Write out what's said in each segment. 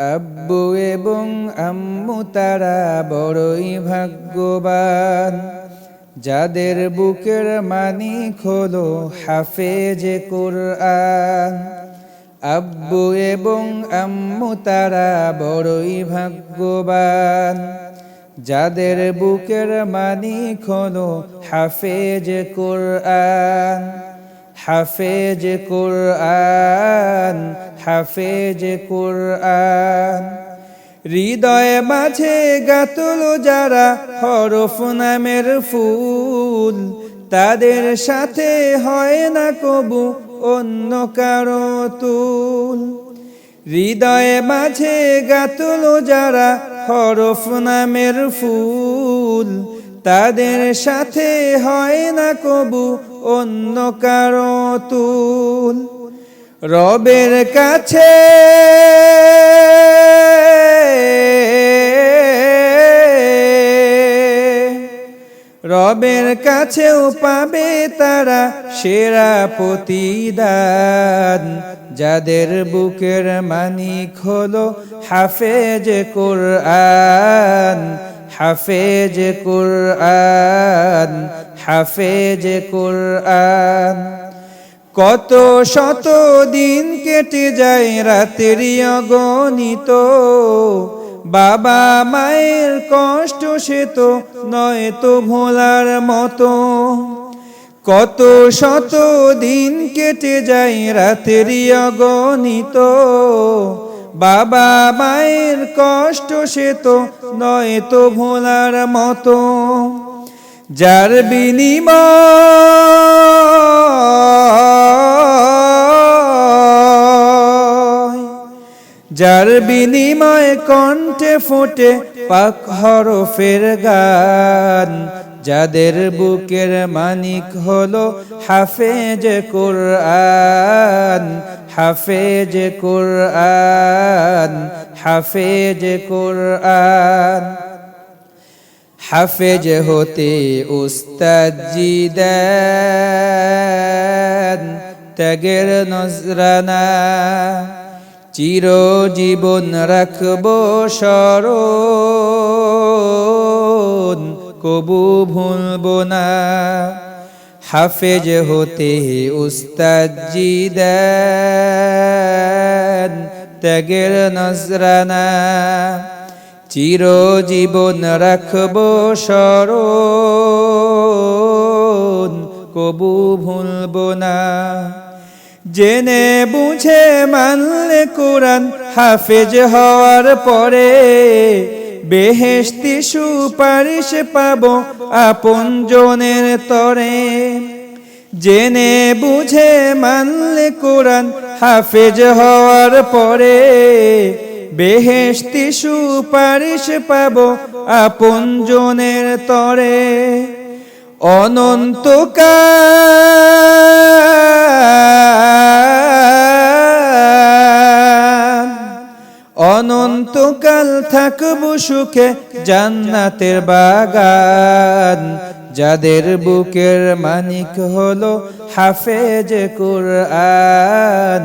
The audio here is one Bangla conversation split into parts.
আব্বু এবং আম্মু তারা বড়ই ভাগ্যবান। যাদের বুকের মানিক হলো হাফেজে কোরআন। আব্বু এবং আম্মু তারা বড়ই ভাগ্যবান। যাদের বুকের মানিক হলো হাফেজ কোরআন। হাফেজ কোরআন হাফেজ কোরআন। হৃদয় মাঝে গাতুল যারা হরফ নামের ফুল, তাদের সাথে হয় না কবু অন্য কারও তুল। হৃদয়ে মাঝে গাতুল যারা হরফ নামের ফুল তাদের সাথে হয় না কবু, অন্য কারও তুল। রবের কাছে রবের কাছেও পাবে তারা সেরা প্রতিদান। যাদের বুকের মানিক হলো হাফেজ কোরআন হাফেজ কোরআন হাফেজ কোরআন। কত শত দিন কেটে যায় রাতেরই অগণিত। বাবা মায়ের কষ্ট সে তো নয় তো ভোলার মতো। কত শত দিন কেটে যায় রাতেরই অগণিত। বাবা মায়ের কষ্ট সে তো নয় তো ভোলার মতো। যার বিনিময় যার বিনিময় কণ্ঠে ফোটে পাক হরফের গান, যাদের বুকের মানিক হলো হাফেজ কোরআন। হাফেজ কোরআন হাফেজ কোরআন। হাফেজ হতে উস্তাদ জিদান, ত্যাগের নজরানা। চিরজীবন রাখব স্মরণ, কবু ভুলব না। হাফেজ হতে উস্তাদ জিদান ত্যাগের নজরানা, চিরজীবন রাখব স্মরণ, কবু ভুলব না। জেনে বুঝে মানলে কোরআন হাফেজ হওয়ার পরে বেহেস্তি সুপারিশ পাব আপন জনের তরে। জেনে বুঝে মানলে কোরআন হাফেজ হওয়ার পরে। বেহেস্তি সুপারিশ পাব আপন জনের তরে। অনন্তকাল অনন্তকাল থাকব সুখে জান্নাতের বাগান। যাদের বুকের মানিক হলো হাফেজ কোরআন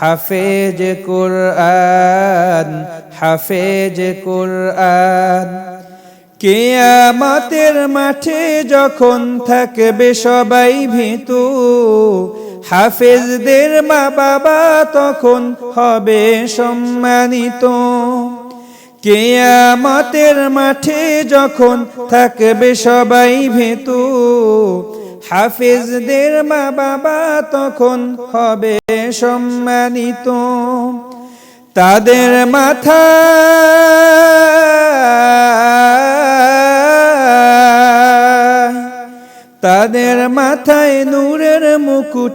হাফেজ কোরআন হাফেজ কোরআন। কেয়ামতের মাঠে যখন থাকবে সবাই ভীতু হাফেজদের মা বাবা তখন হবে সম্মানিত। কেয়ামতের মাঠে যখন থাকবে সবাই ভীতু, হাফেজদের মা বাবা তখন হবে সম্মানিত। তাদের মাথা তাদের মাথায় নূরের মুকুট